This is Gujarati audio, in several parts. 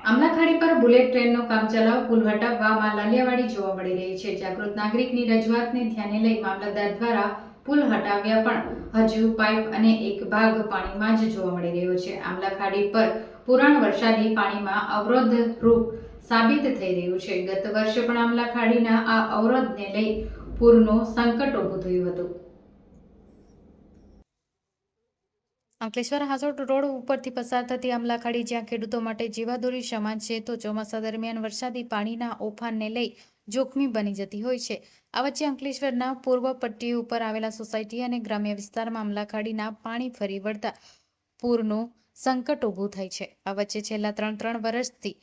આમલાખાડી પર બુલેટ ટ્રેનનો કામચલાઉ પુલ હટાવવામાં લાલિયાવાડી જોવા મળી રહી છે. જાગૃત નાગરિકની રજૂઆતને ધ્યાને લઈ મામલતદાર દ્વારા પુલ હટાવ્યા પણ હજુ પાઇપ અને એક ભાગ પાણીમાં જ જોવા મળી રહ્યો છે. આમલાખાડી પર પુરાણ વરસાદી પાણીમાં અવરોધ રૂપ સાબિત થઈ રહ્યું છે. ગત વર્ષે પણ આમલાખાડીના આ અવરોધને લઈ પૂરનો સંકટ ઊભું થયું હતું. અંકલેશ્વર હાસોટ રોડ ઉપરથી પસાર થતી આમલાખાડી, જ્યાં ખેડૂતો માટે જીવાદોરી સમાન છે, તો ચોમાસા દરમિયાન વરસાદી પાણીના ઓફાનને લઈ જોખમી બની જતી હોય છે. આ વચ્ચે અંકલેશ્વરના પૂર્વ પટ્ટી ઉપર આવેલા સોસાયટી અને ગ્રામ્ય વિસ્તારમાં આમલાખાડીના પાણી ફરી વળતા પૂરનું સંકટ ઊભું થાય છે. આ વચ્ચે છેલ્લા ત્રણ ત્રણ વર્ષથી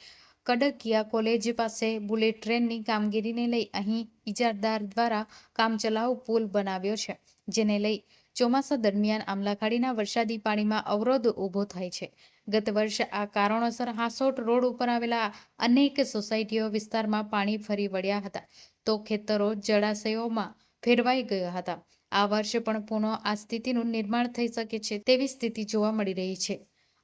કડકિયા કોલેજ પાસે બુલેટ ટ્રેનની કામગીરીને લઈ અહીં ઇજારદાર દ્વારા કામચલાઉ પુલ બનાવ્યો છે, જેને લઈ ચોમાસા દરમિયાન આમલાખાડીના વરસાદી પાણીમાં અવરોધ ઊભો થાય છે. ગત વર્ષે આ કારણોસર હાસોટ રોડ ઉપર આવેલા અનેક સોસાયટીઓ વિસ્તારમાં પાણી ફરી વળ્યા હતા. તો ખેતરો જળાશયોમાં ફેરવાઈ ગયા હતા. આ વર્ષે પણ પુનઃ આ સ્થિતિનું નિર્માણ થઈ શકે છે તેવી સ્થિતિ જોવા મળી રહી છે.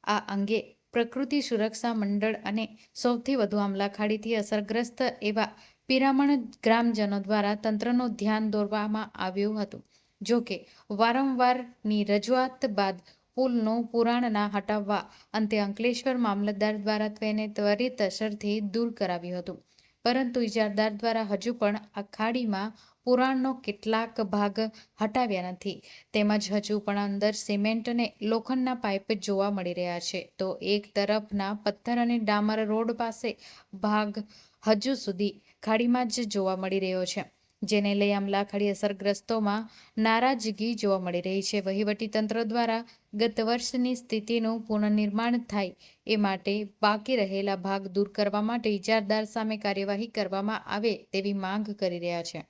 આ અંગે પ્રકૃતિ સુરક્ષા મંડળ અને સૌથી વધુ આમલાખાડીથી અસરગ્રસ્ત એવા પિરામણ ગ્રામજનો દ્વારા તંત્રનું ધ્યાન દોરવામાં આવ્યું હતું. જો કે વારંવારની રજૂઆત બાદ પુલનો પુરાણના હટાવવા અંતે અંકલેશ્વર મામલતદાર દ્વારા તેને ત્વરિત અસરથી દૂર કરાવ્યું હતું. પરંતુ ઇજારદાર દ્વારા હજુ પણ આ ખાડીમાં પુરાણનો કેટલાક ભાગ હટાવ્યા નથી. તેમજ હજુ પણ અંદર સિમેન્ટ અને લોખંડના પાઇપ જોવા મળી રહ્યા છે. તો એક તરફના પથ્થર અને ડામર રોડ પાસે ભાગ હજુ સુધી ખાડીમાં જ જોવા મળી રહ્યો છે. જેને લઈ આમલાખાડી અસરગ્રસ્તોમાં નારાજગી જોવા મળી રહી છે. વહીવટી તંત્ર દ્વારા ગત વર્ષની સ્થિતિનું પુનર્નિર્માણ થાય એ માટે બાકી રહેલા ભાગ દૂર કરવા માટે ઇજારદાર સામે કાર્યવાહી કરવામાં આવે તેવી માંગ કરી રહ્યા છે.